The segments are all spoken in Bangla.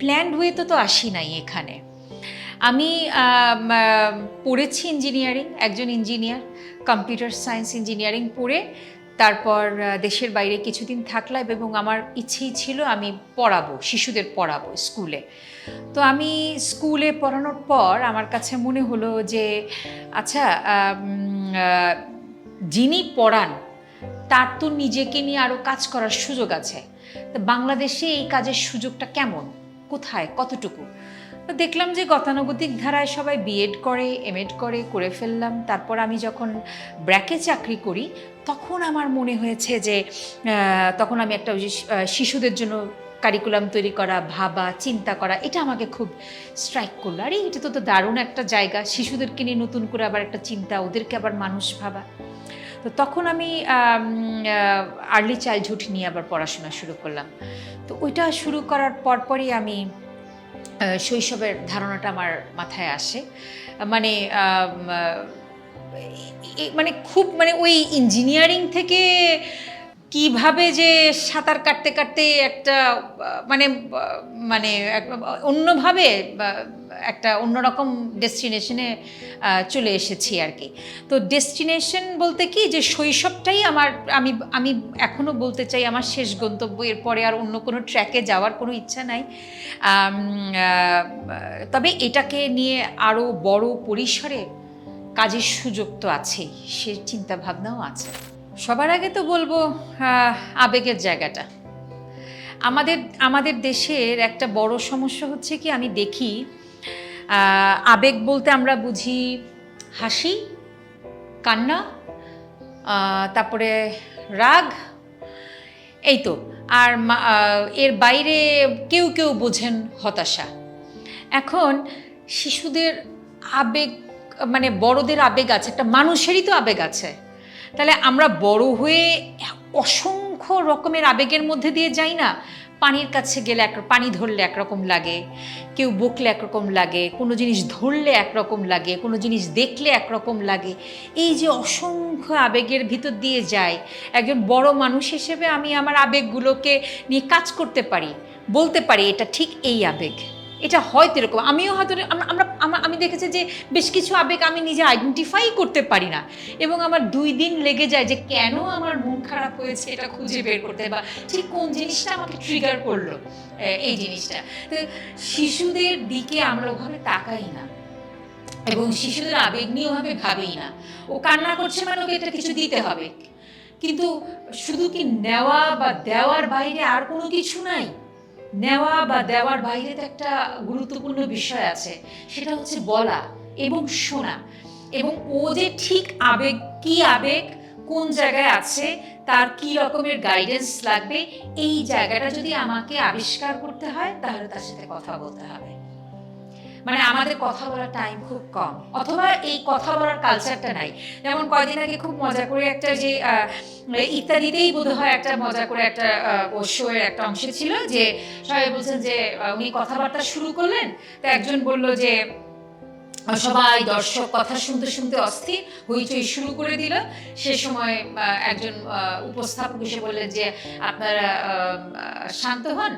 প্ল্যান্ড ওয়েতে তো আসি নাই এখানে। আমি পড়েছি ইঞ্জিনিয়ারিং একজন ইঞ্জিনিয়ার কম্পিউটার সায়েন্স ইঞ্জিনিয়ারিং পড়ে, তারপর দেশের বাইরে কিছুদিন থাকলাম এবং আমার ইচ্ছেই ছিল আমি পড়াবো, শিশুদের পড়াবো স্কুলে। তো আমি স্কুলে পড়ানোর পর আমার কাছে মনে হলো যে আচ্ছা যিনি পড়ান, তার তো নিজেকে নিয়ে আরও কাজ করার সুযোগ আছে। তো বাংলাদেশে এই কাজের সুযোগটা কেমন? কোথায়, কতটুকু? দেখলাম যে গতানুগতিক ধারায় সবাই বিএড করে এমএড করে করে ফেললাম। তারপর আমি যখন ব্র্যাকে চাকরি করি, তখন আমার মনে হয়েছে যে তখন আমি একটা শিশুদের জন্য কারিকুলাম তৈরি করা, ভাবা, চিন্তা করা, এটা আমাকে খুব স্ট্রাইক করল। আরে, এটা তো তো দারুণ একটা জায়গা। শিশুদেরকে নিয়ে নতুন করে আবার একটা চিন্তা, ওদেরকে আবার মানুষ ভাবা। তো তখন আমি আর্লি চাইল্ডহুড নিয়ে আবার পড়াশোনা শুরু করলাম। তো ওইটা শুরু করার পরপরই আমি শৈশবের ধারণাটা আমার মাথায় আসে। মানে মানে খুব মানে ওই ইঞ্জিনিয়ারিং থেকে কীভাবে যে সাঁতার কাটতে কাটতে একটা মানে মানে অন্যভাবে একটা অন্যরকম ডেস্টিনেশনে চলে এসেছি আর কি। তো ডেস্টিনেশন বলতে কি যে শৈশবটাই আমার, আমি আমি এখনও বলতে চাই আমার শেষ গন্তব্য। এরপরে আর অন্য কোনো ট্র্যাকে যাওয়ার কোনো ইচ্ছা নাই। তবে এটাকে নিয়ে আরও বড় পরিসরে কাজের সুযোগ তো আছেই, সে চিন্তাভাবনাও আছে। সবার আগে তো বলব আবেগের জায়গাটা। আমাদের আমাদের দেশের একটা বড় সমস্যা হচ্ছে কি, আমি দেখি আবেগ বলতে আমরা বুঝি হাসি, কান্না তারপরে রাগ, এই তো। আর এর বাইরে কেউ কেউ বোঝেন হতাশা। এখন শিশুদের আবেগ মানে বড়দের আবেগ আছে, একটা মানুষেরই তো আবেগ আছে। তাহলে আমরা বড় হয়ে অসংখ্য রকমের আবেগের মধ্যে দিয়ে যাই না? পানির কাছে গেলে এক, পানি ধরলে একরকম লাগে, কেউ বকলে একরকম লাগে, কোনো জিনিস ধরলে একরকম লাগে, কোনো জিনিস দেখলে একরকম লাগে। এই যে অসংখ্য আবেগের ভিতর দিয়ে যায় একজন বড় মানুষ হিসেবে আমি আমার আবেগগুলোকে নিয়ে কাজ করতে পারি, বলতে পারি এটা ঠিক এই আবেগ। এটা হয়তো এরকম। আমিও হয়তো আমরা আমি দেখেছি যে বেশ কিছু আবেগ আমি নিজে আইডেন্টিফাই করতে পারি না। এবং আমার দুই দিন লেগে যায় যে কেন আমার মন খারাপ হয়েছে এটা খুঁজে বের করতে বা ঠিক কোন জিনিসটা আমাকে ট্রিগার করল এই জিনিসটা। তো শিশুদের দিকে আমরা ওভাবে তাকাই না। এবং শিশুদের আবেগ নিয়ে ওভাবে ভাবেই না। ও কান্না করছে মানে ওকে এটা কিছু দিতে হবে। কিন্তু শুধু কি নেওয়া বা দেওয়ার বাইরে আর কোনো কিছু নাই? নেওয়া বা দেওয়ার বাইরে তো একটা গুরুত্বপূর্ণ বিষয় আছে, সেটা হচ্ছে বলা এবং শোনা। এবং ও যে ঠিক আবেগ, কি আবেগ, কোন জায়গায় আছে, তার কি রকমের গাইডেন্স লাগবে, এই জায়গাটা যদি আমাকে আবিষ্কার করতে হয়, তাহলে তার সাথে কথা বলতে হবে। মানে আমাদের কথা বলার টাইম খুব কম। অথবা এই কথা বলার কালচারটা নাই। যেমন কয়দিন আগে খুব মজা করে একটা যে ইত্যাদিতেই বোধ হয় একটা মজা করে একটা শো এর একটা অংশ ছিল যে, সবাই বলছেন যে উনি কথাবার্তা শুরু করলেন, তো একজন বলল যে, সবাই দর্শক, কথা শুনতে শুনতে অস্থির, হইচই শুরু করে দিল। সে সময় একজন উপস্থাপক এসে বললেন যে, আপনারা শান্ত হন।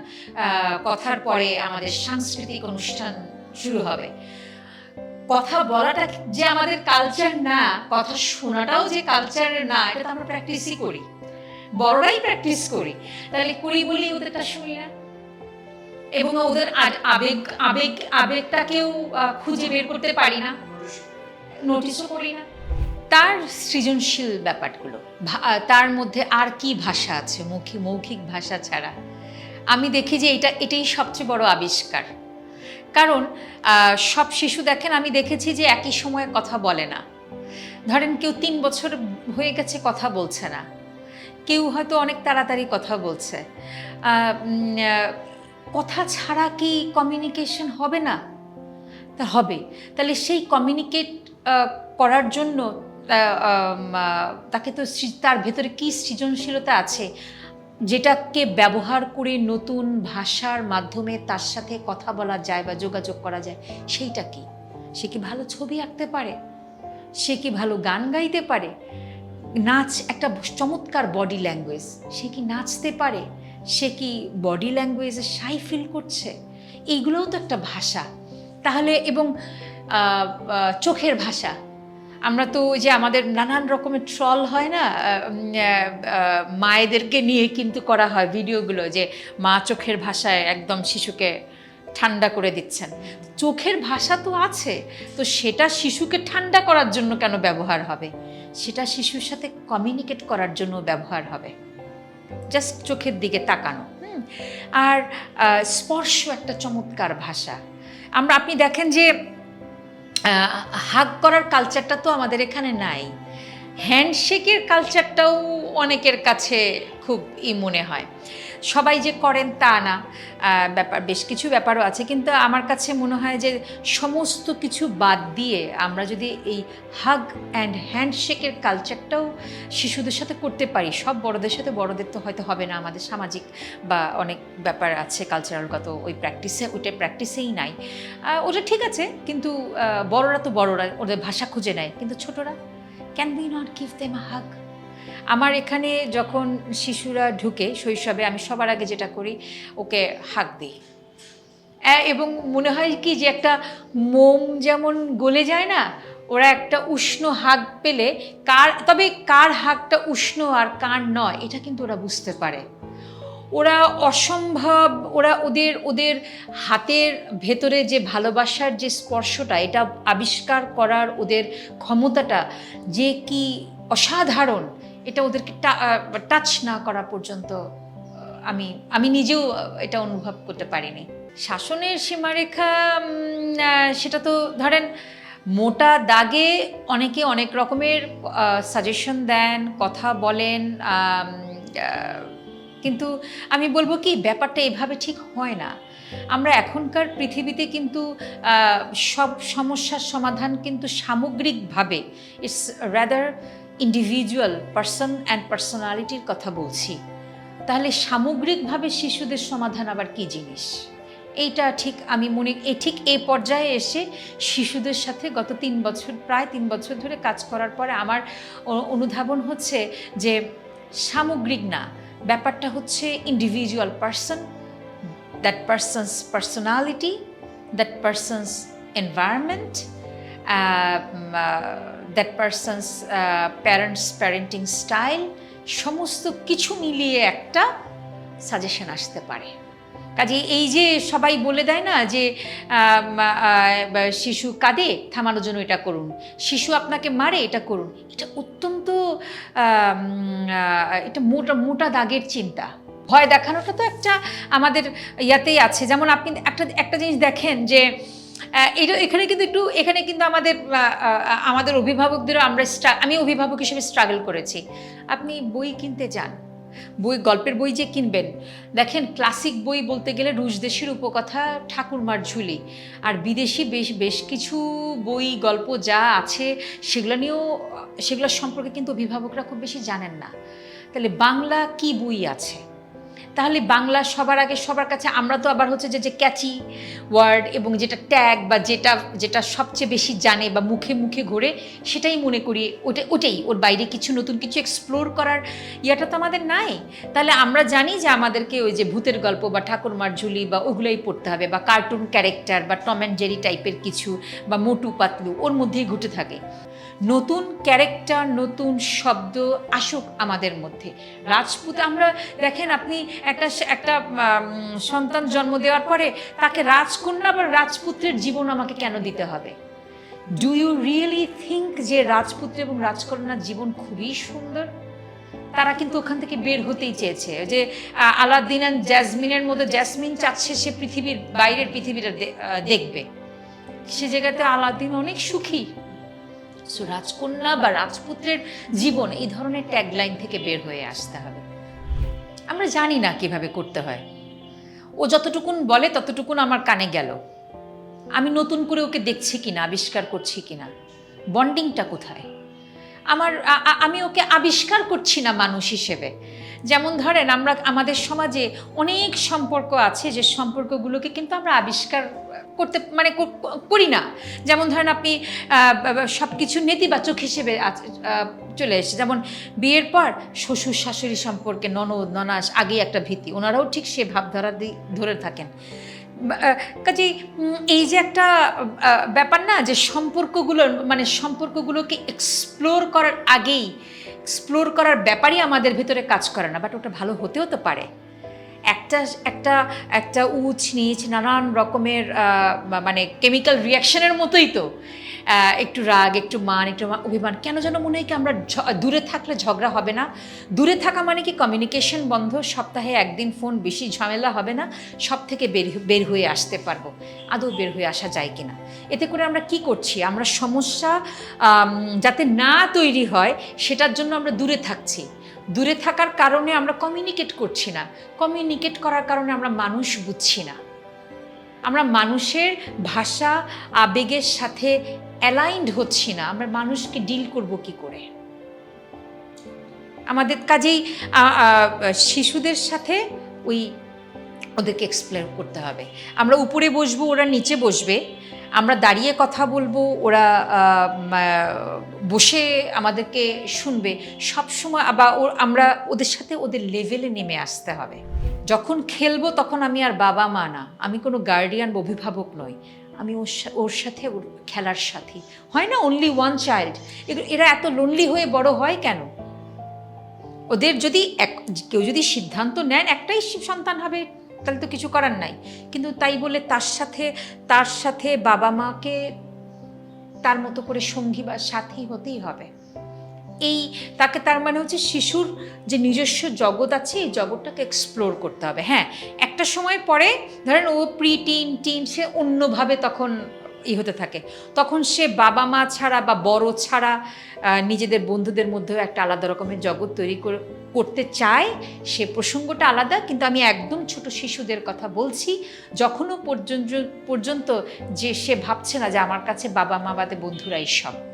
কথার পরে আমাদের সাংস্কৃতিক অনুষ্ঠান শুরু হবে। কথা বলাটা যে আমাদের কালচার না, কথা শোনাটাও যে কালচারের না, এটা তো আমরা প্র্যাকটিসই করি। বড়রাই প্র্যাকটিস করি। তাহলে করি বলি ওদেরটা শুনি না। এবং ওদের আবেগ আবেগ, আবেগটাকেও খুঁজে বের করতে পারি না। নোটিশও করি না। তার সৃজনশীল ব্যাপারগুলো তার মধ্যে আর কি ভাষা আছে? মৌখিক মৌখিক ভাষা ছাড়া। আমি দেখি যে এটা, এটাই সবচেয়ে বড় আবিষ্কার। কারণ সব শিশু দেখেন, আমি দেখেছি যে একই সময়ে কথা বলে না। ধরেন কেউ তিন বছর হয়ে গেছে কথা বলছে না। কেউ হয়তো অনেক তাড়াতাড়ি কথা বলছে। কথা ছাড়া কি কমিউনিকেশন হবে না? তা হবে। তাহলে সেই কমিউনিকেট করার জন্য তাকে তো তার ভেতরে কী সৃজনশীলতা আছে? যেটাকে ব্যবহার করে নতুন ভাষার মাধ্যমে তার সাথে কথা বলা যায় বা যোগাযোগ করা যায়, সেইটা কি? সে কি ভালো ছবি আঁকতে পারে? সে কি ভালো গান গাইতে পারে? নাচ একটা চমৎকার বডি ল্যাঙ্গুয়েজ সে কি নাচতে পারে? সে কি বডি ল্যাঙ্গুয়েজে সাই ফিল করছে? এইগুলোও তো একটা ভাষা। তাহলে এবং চোখের ভাষা আমরা তো ওই যে আমাদের নানান রকমের ট্রল হয় না মায়েদেরকে নিয়ে কিন্তু করা হয় ভিডিওগুলো যে মা চোখের ভাষায় একদম শিশুকে ঠান্ডা করে দিচ্ছেন। চোখের ভাষা তো আছে, তো সেটা শিশুকে ঠান্ডা করার জন্য কেন ব্যবহার হবে? সেটা শিশুর সাথে কমিউনিকেট করার জন্য ব্যবহার হবে। জাস্ট চোখের দিকে তাকানো আর স্পর্শ একটা চমৎকার ভাষা। আমরা, আপনি দেখেন যে হাগ করার কালচারটা তো আমাদের এখানে নাই। হ্যান্ডশেকের কালচারটাও অনেকের কাছে খুব ই মনে হয়। সবাই যে করেন তা না। ব্যাপার, বেশ কিছু ব্যাপারও আছে। কিন্তু আমার কাছে মনে হয় যে সমস্ত কিছু বাদ দিয়ে আমরা যদি এই হাগ অ্যান্ড হ্যান্ডশেকের কালচারটাও শিশুদের সাথে করতে পারি, সব বড়দের সাথে বড়দের তো হয়তো হবে না। আমাদের সামাজিক বা অনেক ব্যাপার আছে কালচারালগত ওই প্র্যাকটিসে ওইটা প্র্যাকটিসেই নাই। ওটা ঠিক আছে, কিন্তু বড়রা তো বড়রা, ওদের ভাষা খুঁজে নেয়। কিন্তু ছোটরা can be not give them hug আমার এখানে যখন শিশুরা ঢুকে শৈশবে, আমি সবার আগে যেটা করি, ওকে হাক দিই। এবং মনে হয় কি যে একটা মোম যেমন গলে যায় না, ওরা একটা উষ্ণ হাগ পেলে কার, তবে কার হাগটা উষ্ণ আর কার নয়, এটা কিন্তু ওরা বুঝতে পারে। ওরা অসম্ভব, ওরা ওদের ওদের হাতের ভেতরে যে ভালোবাসার যে স্পর্শটা, এটা আবিষ্কার করার ওদের ক্ষমতাটা যে কি অসাধারণ এটা ওদেরকে টাচ না করা পর্যন্ত আমি আমি নিজেও এটা অনুভব করতে পারিনি। শাসনের সীমারেখা সেটা তো ধরেন, মোটা দাগে অনেকে অনেক রকমের সাজেশন দেন, কথা বলেন কিন্তু আমি বলব কি, ব্যাপারটা এভাবে ঠিক হয় না। আমরা এখনকার পৃথিবীতে কিন্তু সব সমস্যার সমাধান কিন্তু সামগ্রিকভাবে it's rather individual person and পার্সোনালিটির কথা বলছি। তাহলে সামগ্রিকভাবে শিশুদের সমাধান আবার কি জিনিস? এইটা ঠিক আমি মনে এই ঠিক এই পর্যায়ে এসে শিশুদের সাথে গত তিন বছর, প্রায় তিন বছর ধরে কাজ করার পরে আমার অনুধাবন হচ্ছে যে সামগ্রিক না, ব্যাপারটা হচ্ছে individual person that person's personality that person's environment that person's parents parenting style সমস্ত কিছু মিলিয়ে একটা সাজেশন আসতে পারে। কাজে এই যে সবাই বলে দেয় না যে শিশু কাঁদে, থামানোর জন্য এটা করুন। শিশু আপনাকে মারে, এটা করুন। এটা অত্যন্ত এটা মোটা মোটা দাগের চিন্তা। ভয় দেখানোটা তো একটা আমাদের ইয়াতেই আছে। যেমন আপনি একটা একটা জিনিস দেখেন যে এটা এখানে কিন্তু একটু, এখানে কিন্তু আমাদের আমাদের অভিভাবকদেরও আমরা আমি অভিভাবক হিসেবে স্ট্রাগল করেছি। আপনি বই কিনতে যান। বই, গল্পের বই যে কিনবেন, দেখেন ক্লাসিক বই বলতে গেলে রুশ দেশের উপকথা ঠাকুরমার ঝুলি। আর বিদেশি বেশ বেশ কিছু বই, গল্প যা আছে, সেগুলো নিয়েও, সেগুলোর সম্পর্কে কিন্তু অভিভাবকরা খুব বেশি জানেন না। তাহলে বাংলা কি বই আছে? তাহলে বাংলা সবার আগে সবার কাছে, আমরা তো আবার হচ্ছে যে যে ক্যাচি ওয়ার্ড এবং যেটা ট্যাগ বা যেটা যেটা সবচেয়ে বেশি জানে বা মুখে মুখে ঘোরে, সেটাই মনে করি, ওটা, ওটাই। ওর বাইরে কিছু নতুন কিছু এক্সপ্লোর করার ইয়াটা তো আমাদের নাই। তাহলে আমরা জানি যে আমাদেরকে ওই যে ভূতের গল্প বা ঠাকুরমার ঝুলি বা ওগুলোই পড়তে হবে বা কার্টুন ক্যারেক্টার বা টম অ্যান্ড জেরি টাইপের কিছু বা মোটু পাতলু, ওর মধ্যেই ঘটে থাকে। নতুন ক্যারেক্টার, নতুন শব্দ আসুক আমাদের মধ্যে। রাজপুত, আমরা দেখেন আপনি একটা একটা সন্তান জন্ম দেওয়ার পরে তাকে রাজকন্যা বা রাজপুত্রের জীবন আমাকে কেন দিতে হবে? ডু ইউ রিয়েলি থিঙ্ক যে রাজপুত্র এবং রাজকন্যার জীবন খুবই সুন্দর? তারা কিন্তু ওখান থেকে বের হতেই চেয়েছে। যে আলাদিন অ্যান্ড জ্যাসমিনের মধ্যে জ্যাসমিন চাচ্ছে সে পৃথিবীর, বাইরের পৃথিবীটা দেখবে। সে জায়গাতে আলাদিন অনেক সুখী। সো রাজকন্যা বা রাজপুত্রের জীবন এই ধরনের ট্যাগলাইন থেকে বের হয়ে আসতে হবে। আমরা জানি না কীভাবে করতে হয়। ও যতটুকুন বলে ততটুকুন আমার কানে গেল। আমি নতুন করে ওকে দেখছি কিনা, আবিষ্কার করছি কিনা বন্ডিংটা কোথায়? আমার আমি ওকে আবিষ্কার করছি না মানুষ হিসেবে। যেমন ধরেন আমরা, আমাদের সমাজে অনেক সম্পর্ক আছে যে সম্পর্কগুলোকে কিন্তু আমরা আবিষ্কার করতে মানে করি না। যেমন ধরেন আপনি সব কিছু নেতিবাচক হিসেবে চলে এসে যেমন বিয়ের পর শ্বশুর শাশুড়ি সম্পর্কে ননদ, ননাস, আগেই একটা ভীতি। ওনারাও ঠিক সে ভাবধারা ধরে থাকেন। কাজে এই যে একটা ব্যাপার না যে সম্পর্কগুলো মানে সম্পর্কগুলোকে এক্সপ্লোর করার আগেই এক্সপ্লোর করার ব্যাপারই আমাদের ভিতরে কাজ করে না। বাট ওটা ভালো হতেও তো পারে। একটা একটা একটা উচ, নিচ নানান রকমের মানে কেমিক্যাল রিয়াকশনের মতোই তো। একটু রাগ, একটু মান, একটু অভিমান। কেন যেন মনে হয় কি আমরা দূরে থাকলে ঝগড়া হবে না। দূরে থাকা মানে কি কমিউনিকেশন বন্ধ, সপ্তাহে একদিন ফোন বেশি ঝামেলা হবে না সব থেকে বের বের হয়ে আসতে পারব। আদৌ বের হয়ে আসা যায় কিনা? এতে করে আমরা কি করছি? আমরা সমস্যা যাতে না তৈরি হয়, সেটার জন্য আমরা দূরে থাকছি। দূরে থাকার কারণে আমরা কমিউনিকেট করছি না। কমিউনিকেট করার কারণে আমরা মানুষ বুঝছি না। আমরা মানুষের ভাষা, আবেগের সাথে অ্যালাইন্ড হচ্ছি না। আমরা মানুষকে ডিল করব কি করে? আমাদের কাজেই শিশুদের সাথে ওই ওদেরকে এক্সপ্লেন করতে হবে। আমরা উপরে বসবো, ওরা নিচে বসবে। আমরা দাঁড়িয়ে কথা বলব, ওরা বসে আমাদেরকে শুনবে। সবসময় বা ও, আমরা ওদের সাথে ওদের লেভেলে নেমে আসতে হবে। যখন খেলব তখন আমি আর বাবা মা না। আমি কোনো গার্ডিয়ান অভিভাবক নই। আমি ওর ওর সাথে ওর খেলার সাথী। হয় না অনলি ওয়ান চাইল্ড এরা এত লোনলি হয়ে বড় হয় কেন? ওদের যদি এক, কেউ যদি সিদ্ধান্ত নেন, একটাই সন্তান হবে। তাহলে তো কিছু করার নাই। কিন্তু তাই বলে তার সাথে তার সাথে বাবা মাকে তার মতো করে সঙ্গী বা সাথী হতেই হবে। এই তাকে তার মানে হচ্ছে শিশুর যে নিজস্ব জগৎ আছে, এই জগৎটাকে এক্সপ্লোর করতে হবে। হ্যাঁ একটা সময় পরে ধরেন ও প্রি টিন টিন সে অন্যভাবে তখন ই হতে থাকে। তখন সে বাবা মা ছাড়া বা বড় ছাড়া নিজেদের বন্ধুদের মধ্যেও একটা আলাদা রকমের জগৎ তৈরি করে- করতে চায়। সে প্রসঙ্গটা আলাদা, কিন্তু আমি একদম ছোট শিশুদের কথা বলছি। যখনও পর্যন্ত পর্যন্ত যে সে ভাবছে না যে আমার কাছে বাবা মা বাদে বন্ধুরাই সব।